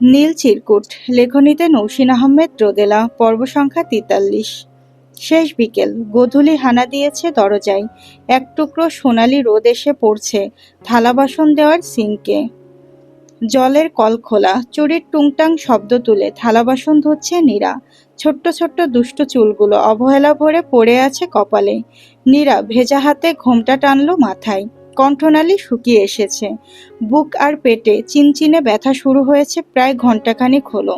নীল চিরকুট, লেখনীতে নৌসিন আহমেদ, রোদেলা পর্ব সংখ্যা তিতাল্লিশ। শেষ বিকেল, গোধূলি হানা দিয়েছে দরজায়, এক টুকরো সোনালি রোদ এসে পড়ছে থালা বাসন দেওয়ার সিঙ্কে জলের কল খোলা, চুরির টুংটাং শব্দ তুলে থালা বাসন ধুচ্ছে নীরা। ছোট্ট ছোট্ট দুষ্ট চুলগুলো অবহেলা ভরে পড়ে আছে কপালে। নীরা ভেজা হাতে ঘোমটা টানলো মাথায়। কণ্ঠনালী শুকিয়ে এসেছে। বুক আর পেটে চিনচিনে ব্যথা শুরু হয়েছে প্রায় ঘন্টাখানিক হলো।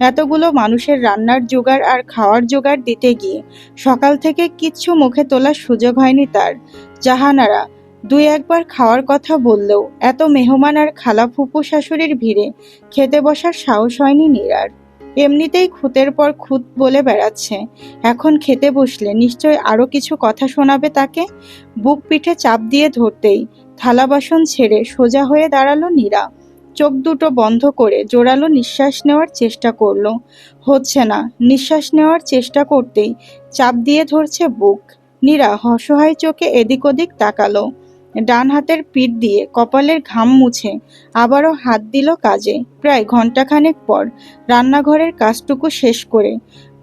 এতগুলো মানুষের রান্নার জোগাড় আর খাওয়ার জোগাড় দিতে গিয়ে সকাল থেকে কিচ্ছু মুখে তোলার সুযোগ হয়নি তার। জাহানারা দুই একবার খাওয়ার কথা বললেও এত মেহমান আর খালা ফুপু শাশুড়ির ভিড়ে খেতে বসার সাহস হয়নি নীরার। এমনিতেই খুঁতের পর খুঁত বলে বেড়াচ্ছে। এখন খেতে বসলে নিশ্চয় আরও কিছু কথা শোনাবে তাকে? বুক পিঠে চাপ দিয়ে ধরতেই থালা বাসন ছেড়ে সোজা হয়ে দাঁড়াল নীরা। চোখ দুটো বন্ধ করে জোরালো নিঃশ্বাস নেওয়ার চেষ্টা করল। হচ্ছে না, নিঃশ্বাস নেওয়ার চেষ্টা করতেই চাপ দিয়ে ধরছে বুক। নীরা অসহায় চোখে এদিক ওদিক তাকালো। ডান হাতের পিঠ দিয়ে কপালের ঘাম মুছে আবারও হাত দিল কাজে। প্রায় ঘন্টাখানেক পর রান্নাঘরের কাজটুকু শেষ করে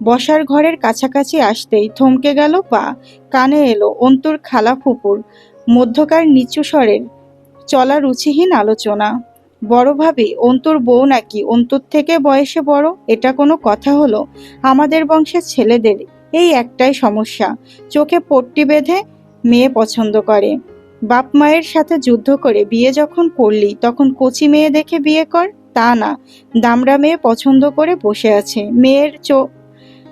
বসার ঘরের কাছাকাছি আসতেই থমকে গেল পা। কানে এলো অন্তুর খালা ফুপুর, মধ্যকার নিচু স্বরের চলা রুচিহীন আলোচনা। বড় ভাবি, অন্তুর বউ নাকি অন্তুর থেকে বয়সে বড়? এটা কোনো কথা হলো? আমাদের বংশের ছেলেদের এই একটাই সমস্যা। চোখে পট্টি বেঁধে মেয়ে পছন্দ করে। বাপ মায়ের সাথে যুদ্ধ করে বিয়ে যখন করলি, তখন কচি মেয়ে দেখে বিয়ে কর? তা না। দামড়া মেয়ে পছন্দ করে বসে আছে। মেয়ের চো,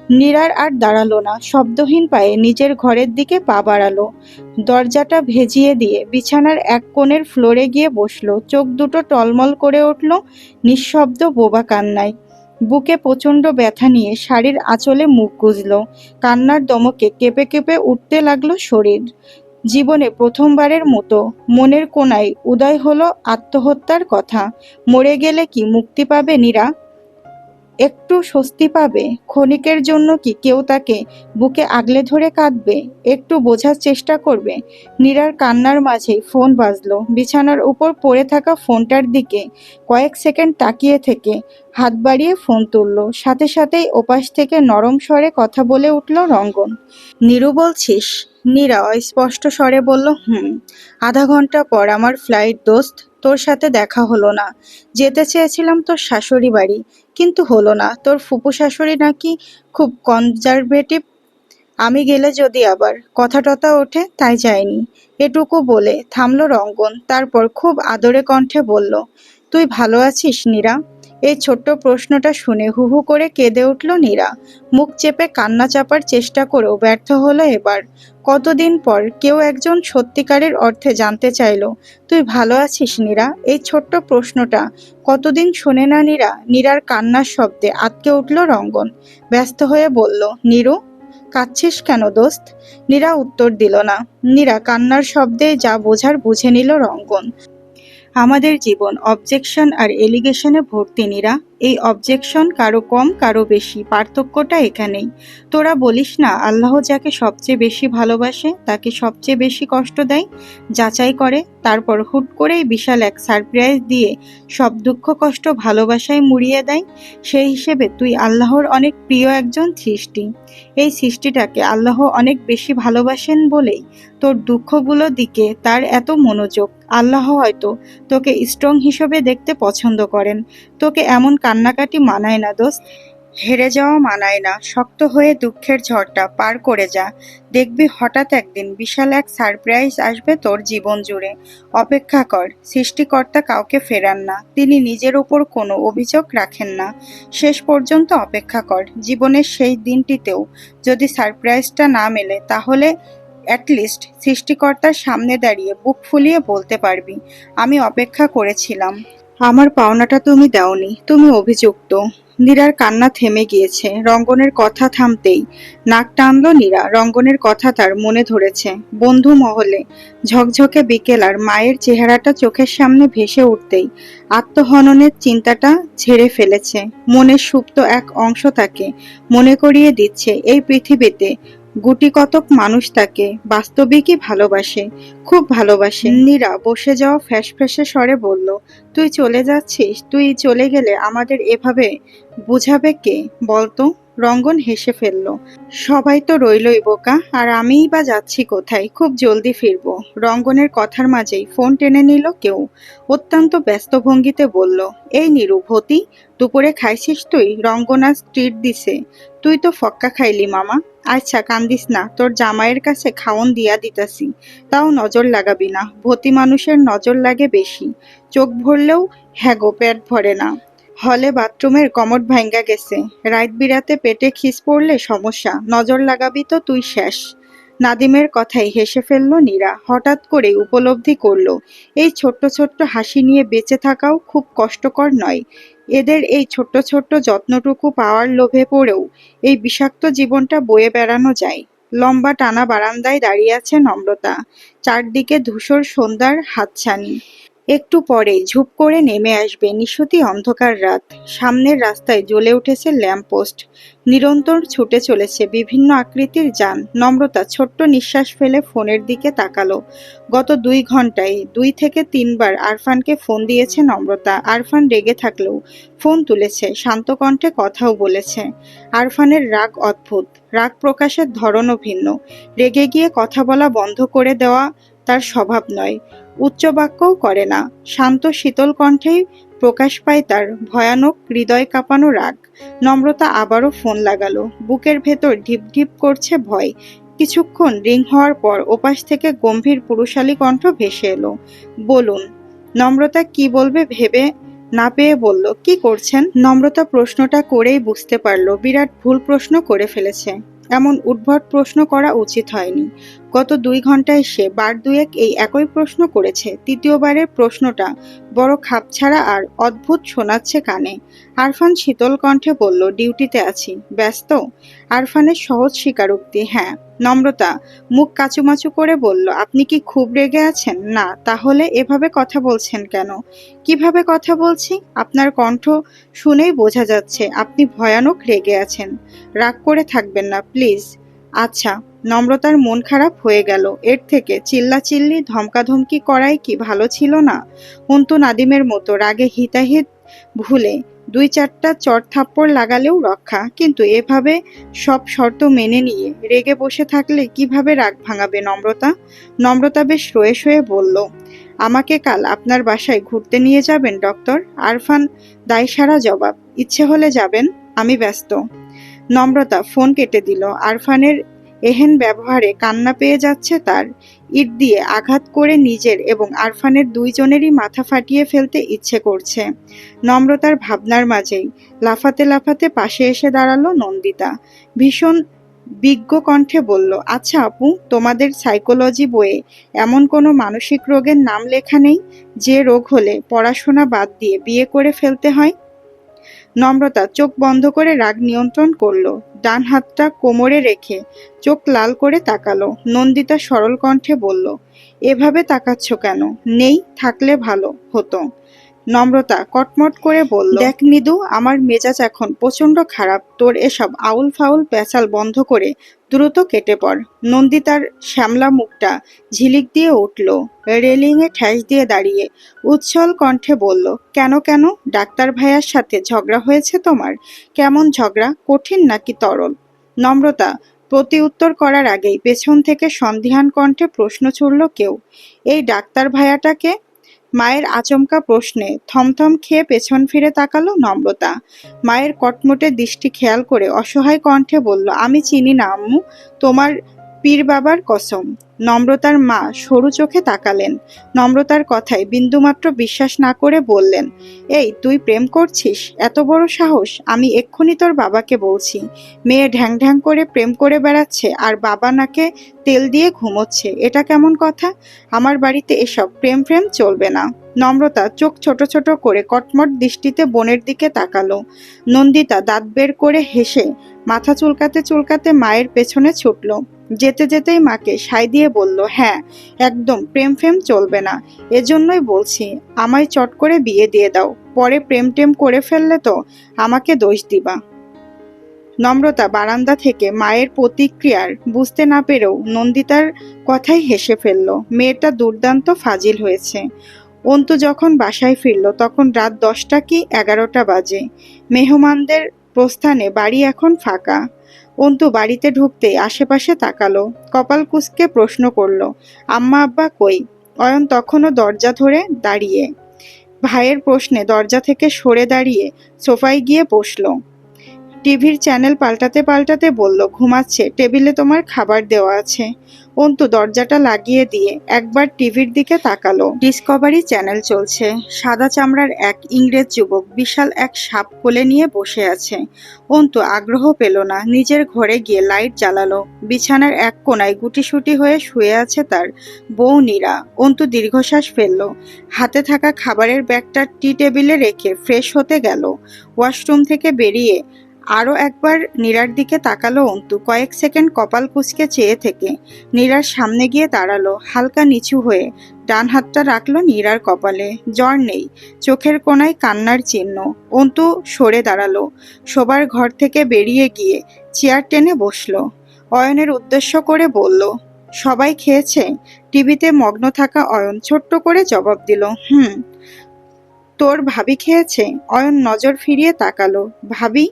নীরার আর দাঁড়াল না। শব্দহীন পায়ে নিজের ঘরের দিকে পা বাড়ালো। দরজাটা ভেজিয়ে দিয়ে বিছানার এক কোণের ফ্লোরে গিয়ে বসল। চোখ দুটো টলমল করে উঠল নিঃশব্দ বোবা কান্নায়। বুকে প্রচণ্ড ব্যথা নিয়ে শাড়ির আঁচলে মুখ গুজল। কান্নার দমকে কেঁপে কেঁপে উঠতে লাগল শরীর। জীবনে প্রথমবারের মতো মনের কোনায় উদয় হলো আত্মহত্যার কথা। মরে গেলে কি মুক্তি পাবে নীরা? একটু স্বস্তি পাবে? ক্ষণিকের জন্য কি কেউ তাকে বুকে আগলে ধরে কাঁদবে? একটু বোঝার চেষ্টা করবে? নীরার কান্নার মাঝেই ফোন বাজলো। বিছানার উপর পড়ে থাকা ফোনটার দিকে কয়েক সেকেন্ড তাকিয়ে থেকে হাত বাড়িয়ে ফোন তুলল। সাথে সাথেই ওপাশ থেকে নরম স্বরে কথা বলে উঠল রঙ্গন। নীরু বলছিস নীরা স্পষ্ট স্বরে বলল, হুম, আধা ঘণ্টা পর আমার ফ্লাইট দোস্ত, তোর সাথে দেখা হলো না। যেতে চেয়েছিলাম তোর শাশুড়ি বাড়ি, কিন্তু হলো না। তোর ফুপু শাশুড়ি নাকি খুব কনজারভেটিভ আমি গেলে যদি আবার। কথা টথা ওঠে, তাই যায়নি। এটুকু বলে থামলো রঙ্গন, তারপর খুব আদরে কণ্ঠে বলল, তুই ভালো আছিস নীরা? এই ছোট্ট প্রশ্নটা শুনে হু হু করে কেঁদে উঠল নীরা। মুখ চেপে কান্না চাপার চেষ্টা করেও ব্যর্থ হলো এবার। কতদিন পর কেউ একজন সত্যিকারের অর্থে জানতে চাইলো, তুই ভালো আছিস নীরা? এই ছোট্ট প্রশ্নটা কতদিন শোনে না নীরা? নীরার কান্নার শব্দে আটকে উঠল রঙ্গন। ব্যস্ত হয়ে বলল, নীরু, কাঁদছিস কেন দোস্ত? নীরা উত্তর দিল না। নীরা কান্নার শব্দে যা বোঝার বুঝে নিল রঙ্গন। আমাদের জীবন অবজেকশন আর এলিগেশনে ভর্তি নীরা। এই অবজেকশন কারও কম, কারও বেশি। পার্থক্যটা এখানেই। তোরা বলিস না, আল্লাহ যাকে সবচেয়ে বেশি ভালোবাসে, তাকে সবচেয়ে বেশি কষ্ট দেয়, যাচাই করে, তারপর হুট করেই বিশাল এক সারপ্রাইজ দিয়ে সব দুঃখ, কষ্ট ভালোবাসায় মুড়িয়ে দেয়। সেই হিসেবে তুই আল্লাহর অনেক প্রিয় একজন সৃষ্টি। এই সৃষ্টিটাকে আল্লাহ অনেক বেশি ভালোবাসেন বলেই তোর দুঃখগুলোর দিকে তার এত মনোযোগ। আল্লাহ হয়তো তোকে স্ট্রং হিসেবে দেখতে পছন্দ করেন। তোকে এমন কান্নাকাটি মানায় না দোস্ত। হেরে যাওয়া মানায় না। শক্ত হয়ে দুঃখের ঝড়টা পার করে যা। দেখবি হঠাৎ একদিন বিশাল এক সারপ্রাইজ আসবে তোর জীবন জুড়ে। অপেক্ষা কর, সৃষ্টিকর্তা কাউকে ফেরান না। তিনি নিজের উপর কোনো অভিযোগ রাখেন না। শেষ পর্যন্ত অপেক্ষা কর, জীবনের সেই দিনটিতেও। যদি সারপ্রাইজটা না মেলে, তাহলে অ্যাটলিস্ট সৃষ্টিকর্তার সামনে দাঁড়িয়ে বুক ফুলিয়ে বলতে পারবি, আমি অপেক্ষা করেছিলাম। আমার পাওনাটা তুমি দাওনি, তুমি অভিযুক্ত। নীরার কান্না থেমে গিয়েছে, রঙ্গনের কথা থামতেই। নাক টানলো নীরা, রঙ্গনের কথা তার মনে ধরেছে। বন্ধু মহলে, ঝকঝকে বিকেল আর মায়ের চেহারাটা চোখের সামনে ভেসে উঠতেই। আত্মহননের চিন্তাটা ঝেড়ে ফেলেছে। মনের সুপ্ত এক অংশ তাকে মনে করিয়ে দিচ্ছে এই পৃথিবীতে। গুটি কতক মানুষ তাকে বাস্তবিকই ভালোবাসে, খুব ভালোবাসে। নীরা বসে যাওয়া ফ্যাস ফ্যাসে স্বরে বলল, তুই চলে যাচ্ছিস? তুই চলে গেলে আমাদের এভাবে বুঝাবে কে? বলতো রঙ্গন হেসে ফেলল, সবাই তো রইলই বোকা, আর আমিই বা যাচ্ছি কোথায়? খুব জলদি ফিরবো। রঙ্গনের কথার মাঝেই ফোন টেনে নিল কেউ। অত্যন্ত ব্যস্ত ভঙ্গিতে বলল, এই নিরুভতি দুপুরে খাইছিস তুই? রঙ্গনা স্ট্রিট দিছে। তুই তো ফক্কা খাইলি মামা। আচ্ছা কান্দিস না, তোর জামাইয়ের কাছে খাওন দিয়া দিতাছি। তাও নজর লাগাবি না। ভতি মানুষের নজর লাগে বেশি। চোখ ভরলেও হ্যাগো পেট ভরে না। হলে বাথরুমের কমট ভাঙ্গা গেছে। রাত বিরাতে পেটে খিস পড়লে সমস্যা, নজর লাগাবি তো তুই শেষ। নাদিমের কথাই হেসে ফেলল নীরা, হঠাৎ করে উপলব্ধি করল, এই ছোট্ট ছোট্ট হাসি নিয়ে বেঁচে থাকাও খুব কষ্টকর নয়। এদের এই ছোট্ট ছোট্ট যত্নটুকু পাওয়ার লোভে পড়েও এই বিষাক্ত জীবনটা বয়ে বেড়ানো যায়। লম্বা টানা বারান্দায় দাঁড়িয়ে আছে নম্রতা, চারদিকে ধূসর সন্ধ্যার হাতছানি। একটু পরে ঝুপ করে নেমে আসবে নিশুতি অন্ধকার রাত। সামনের রাস্তায় জ্বলে উঠেছে ল্যাম্পপোস্ট নিরন্তর ছুটে চলেছে বিভিন্ন আকৃতির যান। নম্রতা, ছোট্ট নিঃশ্বাস ফেলে ফোনের দিকে তাকালো। গত দুই ঘন্টায় দুই থেকে তিনবার আরফানকে ফোন দিয়েছে নম্রতা। আরফান রেগে থাকলেও ফোন তুলেছে, শান্ত কণ্ঠে কথাও বলেছে। আরফানের রাগ অদ্ভুত, রাগ প্রকাশের ধরনও ভিন্ন। রেগে গিয়ে কথা বলা বন্ধ করে দেওয়া তার স্বভাব নয়। উচ্চবাক্যও করে না। শান্ত শীতল কণ্ঠেই প্রকাশ পায় তার ভয়ানক হৃদয় কাঁপানো রাগ। নম্রতা আবারও ফোন লাগালো। বুকের ভেতর ঢিপ ঢিপ করছে ভয়। কিছুক্ষণ রিং হওয়ার পর ওপাশ থেকে গম্ভীর পুরুষালী কণ্ঠ ভেসে এলো। বলুন, নম্রতা কি বলবে ভেবে না পেয়ে বলল, কি করছেন? নম্রতা প্রশ্নটা করেই বুঝতে পারল, বিরাট ভুল প্রশ্ন করে ফেলেছে। এমন উদ্ভট প্রশ্ন করা উচিত হয়নি। গত দুই ঘন্টায় সে বার দুয়েক এই একই প্রশ্ন করেছে। তৃতীয়বারের প্রশ্নটা বড় খাপছাড়া আর অদ্ভুত শোনাচ্ছে কানে। আরফান শীতল কণ্ঠে বলল, ডিউটিতে আছি। ব্যস্ত? আরফানের সহজ স্বীকারোক্তি হ্যাঁ। নম্রতা মুখ কাচুমাচু করে বলল, আপনি কি খুব রেগে আছেন? না। তাহলে এভাবে কথা বলছেন কেন? কীভাবে কথা বলছি? আপনার কণ্ঠ শুনেই বোঝা যাচ্ছে আপনি ভয়ানক রেগে আছেন। রাগ করে থাকবেন না, প্লিজ। আচ্ছা। নম্রতার মন খারাপ হয়ে গেল। এর থেকে চিল্লাচিল্লি, ধমকাধমকি করাই কি ভালো ছিল না? অন্তু নাদিমের মতো রাগে হিতাহিত ভুলে দুই চারটা চট থাপ্পড় লাগালেও রক্ষা। কিন্তু এভাবে সব শর্ত মেনে নিয়ে রেগে বসে থাকলে কীভাবে রাগ ভাঙাবে নম্রতা? নম্রতা বেশ রয়ে শয়ে বলল, আমাকে কাল আপনার বাসায় ঘুরতে নিয়ে যাবেন, ডক্টর? আরফান দায়সারা জবাব। ইচ্ছে হলে যাবেন, আমি ব্যস্ত। নম্রতা ফোন কেটে দিল। আরফানের এহেন ব্যবহারে কান্না পেয়ে যাচ্ছে তার। ইট দিয়ে আঘাত করে নিজের এবং আরফানের দুইজনেরই মাথা ফাটিয়ে ফেলতে ইচ্ছে করছে। নম্রতার ভাবনার মাঝেই লাফাতে লাফাতে পাশে এসে দাঁড়াল নন্দিতা। ভীষণ বিজ্ঞ কণ্ঠে বলল আচ্ছা আপু, তোমাদের সাইকোলজি বইয়ে এমন কোনো মানসিক রোগের নাম লেখা নেই? যে রোগ হলে পড়াশোনা বাদ দিয়ে বিয়ে করে ফেলতে হয়? নম্রতা চোখ বন্ধ করে রাগ নিয়ন্ত্রণ করল। ডান হাতটা কোমরে রেখে চোখ লাল করে তাকালো। নন্দিতা সরল কণ্ঠে বলল, এভাবে তাকাচ্ছ কেন? নেই, থাকলে ভালো হতো। নম্রতা কটমট করে বলল, দেখ নিদু আমার মেজাজ এখন প্রচণ্ড খারাপ। তোর এসব আউল ফাউল পেঁচাল বন্ধ করে দ্রুত কেটে পড়। নন্দিতার শ্যামলা মুখটা ঝিলিক দিয়ে উঠল, রেলিংয়ে ঠ্যাস দিয়ে দাঁড়িয়ে উচ্ছল কণ্ঠে বলল, কেন কেন? ডাক্তার ভাইয়ার সাথে ঝগড়া হয়েছে তোমার? কেমন ঝগড়া? কঠিন নাকি তরল? নম্রতা প্রতি উত্তর করার আগেই পেছন থেকে সন্ধিহান কণ্ঠে প্রশ্ন ছুড়ল কেউ। এই ডাক্তার ভাইয়াটাকে মায়ের আচমকা প্রশ্নে থমথম খেয়ে পেছন ফিরে তাকালো নম্রতা। মায়ের কটমটে দৃষ্টি খেয়াল করে অসহায় কণ্ঠে বলল, আমি চিনি না, আম্মু। তোমার পীর বাবার কসম। নম্রতার মা সরু চোখে তাকালেন। নম্রতার কথায় বিন্দুমাত্র বিশ্বাস না করে বললেন, এই, তুই প্রেম করছিস? এত বড় সাহস? আমি এক্ষুনি তোর বাবাকে বলছি। মেয়ে ঢ্যাং ঢ্যাং করে প্রেম করে বেড়াচ্ছে আর বাবা নাকে তেল দিয়ে ঘুমোচ্ছে। এটা কেমন কথা? আমার বাড়িতে এসব প্রেম প্রেম চলবে না। নম্রতা চোখ ছোট ছোট করে কটমট দৃষ্টিতে বোনের দিকে তাকালো। নন্দিতা দাঁত বের করে হেসে মাথা চুলকাতে চুলকাতে মায়ের পেছনে ছুটল। যেতে যেতেই মাকে সাই দিয়ে বলল হ্যাঁ একদম, প্রেম ফেম চলবে না। এজন্যই বলছি, আমায় চট করে বিয়ে দিয়ে দাও। পরে প্রেম টেম করে ফেললে তো আমাকে দোষ দিবা। নম্রতা বারান্দা থেকে মায়ের প্রতিক্রিয়ার বুঝতে না পেরেও নন্দিতার কথাই হেসে ফেলল। মেয়েটা দুর্দান্ত ফাজিল হয়েছে। অন্তু যখন বাসায় ফিরল, তখন রাত দশটা কি এগারোটা বাজে। মেহমানদের প্রস্থানে বাড়ি এখন ফাঁকা। অন্তু বাড়িতে ঢুকতে আশেপাশে তাকালো, কপাল কুসকে প্রশ্ন করল, আম্মা আব্বা কই? অয়ন তখনও দরজা ধরে দাঁড়িয়ে, ভাইয়ের প্রশ্নে দরজা থেকে সরে দাঁড়িয়ে সোফায় গিয়ে বসল। টিভির চ্যানেল পাল্টাতে পাল্টাতে বলল, ঘুমাচ্ছে, টেবিলে তোমার খাবার দেওয়া আছে। অন্তু দরজাটা লাগিয়ে দিয়ে একবার টিভির দিকে তাকালো। ডিসকভারি চ্যানেল চলছে। সাদা চামড়ার এক ইংরেজ যুবক বিশাল এক সাপ কোলে নিয়ে বসে আছে। অন্তু আগ্রহ পেল না, নিজের ঘরে গিয়ে লাইট জ্বালালো। বিছানার এক কোনায় গুটিসুটি হয়ে শুয়ে আছে তার বউ নীরা। অন্তু দীর্ঘশ্বাস ফেলল। হাতে থাকা খাবারের ব্যাগটা টি টেবিলে রেখে ফ্রেশ হতে গেল। ওয়াশরুম থেকে বেরিয়ে আরও একবার নীরার দিকে তাকালো অন্তু। কয়েক সেকেন্ড কপাল কুচকে চেয়ে থেকে। নীরার সামনে গিয়ে দাঁড়াল, হালকা নিচু হয়ে। ডান হাতটা রাখল নীরার কপালে। জ্বর নেই, চোখের কোনায় কান্নার চিহ্ন। অন্তু সরে দাঁড়াল, শোবার ঘর থেকে বেরিয়ে গিয়ে চেয়ার টেনে বসল। অয়নের উদ্দেশ্য করে বলল, সবাই খেয়েছে? টিভিতে মগ্ন থাকা অয়ন ছোট্ট করে জবাব দিল, হুম। তোর ভাবি খেয়েছে? অয়ন নজর ফিরিয়ে তাকালো, ভাবি?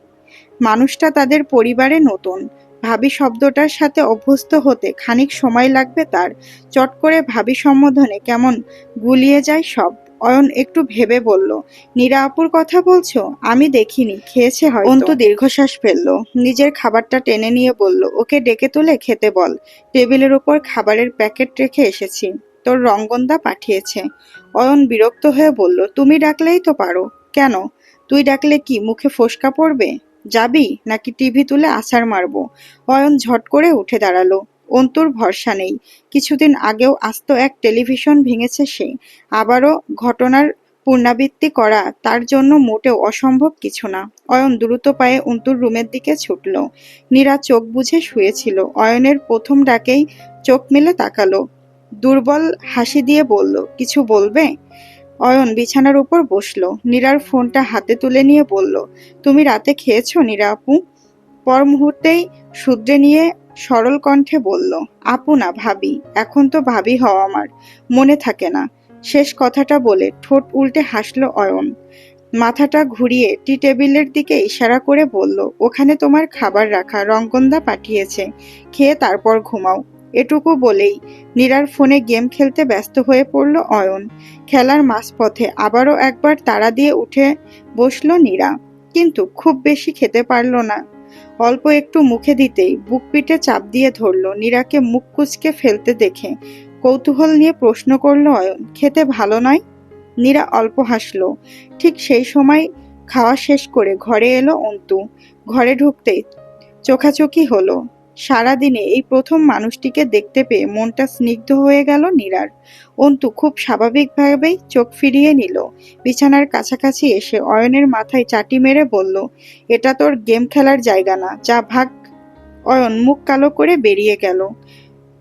মানুষটা তাদের পরিবারে নতুন। ভাবি শব্দটার সাথে অভ্যস্ত হতে খানিক সময় লাগবে তার। চট করে ভাবি সম্বোধনে কেমন গুলিয়ে যায় সব। অয়ন একটু ভেবে বলল, নীরা আপুর কথা বলছো? আমি দেখিনি, খেয়েছে হয় অন্তু দীর্ঘশ্বাস ফেলল, নিজের খাবারটা টেনে নিয়ে বলল, ওকে ডেকে তুলে খেতে বল। টেবিলের ওপর খাবারের প্যাকেট রেখে এসেছি, তোর রঙ্গন্দা পাঠিয়েছে। অয়ন বিরক্ত হয়ে বলল, তুমি ডাকলেই তো পারো। কেন? তুই ডাকলে কি মুখে ফোসকা পড়বে? যাবি নাকি টিভি তুলে আছাড় মারবো? অয়ন ঝট করে উঠে দাঁড়াল। অন্তুর ভরসা নেই। কিছুদিন আগেও আস্ত এক টেলিভিশন ভেঙেছে সে। আবারও ঘটনার পুনরাবৃত্তি করা তার জন্য মোটেও অসম্ভব কিছু না। অয়ন দ্রুত পায়ে অন্তুর রুমের দিকে ছুটল। নীরা চোখ বুঝে শুয়েছিল। অয়নের প্রথম ডাকেই চোখ মেলে তাকালো। দুর্বল হাসি দিয়ে বলল, কিছু বলবে? অয়ন বিছানার উপর বসল। নীরার ফোনটা হাতে তুলে নিয়ে বলল, তুমি রাতে খেয়েছো নীরা আপু? পর মুহূর্তেই শুধরে নিয়ে সরল কণ্ঠে বলল, আপু না, ভাবি। এখন তো ভাবি হও আমার। মনে থাকে না। শেষ কথাটা বলে ঠোঁট উল্টে হাসলো অয়ন। মাথাটা ঘুরিয়ে টি টেবিলের দিকে ইশারা করে বলল, ওখানে তোমার খাবার রাখা, রঙ্গন্দা পাঠিয়েছে। খেয়ে তারপর ঘুমাও। এটুকু বলেই নীরার ফোনে গেম খেলতে ব্যস্ত হয়ে পড়ল অয়ন। খেলার মাঝপথে আবারও একবার তাড়া দিয়ে উঠে বসল নীরা, কিন্তু খুব বেশি খেতে পারল না। অল্প একটু মুখে দিতেই বুক পিঠে চাপ দিয়ে ধরলো নীরাকে মুখ কুচকে ফেলতে দেখে। কৌতূহল নিয়ে প্রশ্ন করল অয়ন, খেতে ভালো নয়? নীরা অল্প হাসলো। ঠিক সেই সময় খাওয়া শেষ করে ঘরে এলো অন্তু। ঘরে ঢুকতেই চোখাচোখি হলো। সারাদিনে এই প্রথম মানুষটিকে দেখতে পেয়ে মনটা স্নিগ্ধ হয়ে গেল নীরার। অন্তু খুব স্বাভাবিকভাবেই চোখ ফিরিয়ে নিল। বিছানার কাছাকাছি এসে অয়নের মাথায় চাটি মেরে বলল, এটা তোর গেম খেলার জায়গা না, যা ভাগ। অয়ন মুখ কালো করে বেরিয়ে গেল।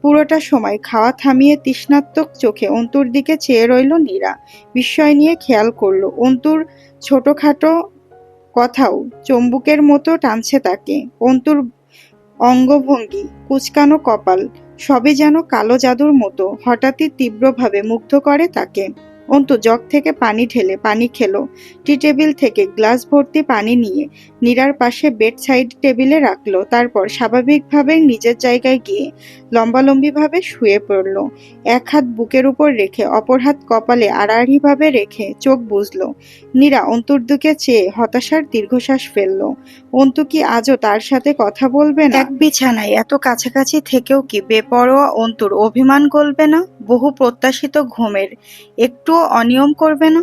পুরোটা সময় খাওয়া থামিয়ে তৃষ্ণাত্মক চোখে অন্তুর দিকে চেয়ে রইল নীরা। বিস্ময় নিয়ে খেয়াল করল, অন্তুর ছোটখাটো কথাও চম্বুকের মতো টানছে তাকে। অন্তুর অঙ্গভঙ্গি কুচকানো কপাল সবে যেন কালো জাদুর মতো হঠাৎই তীব্রভাবে মুগ্ধ করে তাকে। অন্তু জগ থেকে পানি ঢেলে পানি খেলো। টি টেবিল থেকে গ্লাস ভর্তি পানি নিয়ে নীরার পাশে বেড সাইড টেবিলে রাখল। তারপর স্বাভাবিকভাবে নিজের জায়গায় গিয়ে লম্বালম্বিভাবে শুয়ে পড়ল। এক হাত বুকের উপর রেখে, অপর হাত কপালে আড়াআড়িভাবে রেখে চোখ বুঝলো নীরা অন্তুর দিকে চেয়ে হতাশার দীর্ঘশ্বাস ফেলল। অন্তু কি আজও তার সাথে কথা বলবে না? এক বিছানায় এত কাছাকাছি থেকেও কি বেপরোয়া অন্তুর অভিমান গলবে না? বহু প্রত্যাশিত ঘুমের, একটুও অনিয়ম করবে না।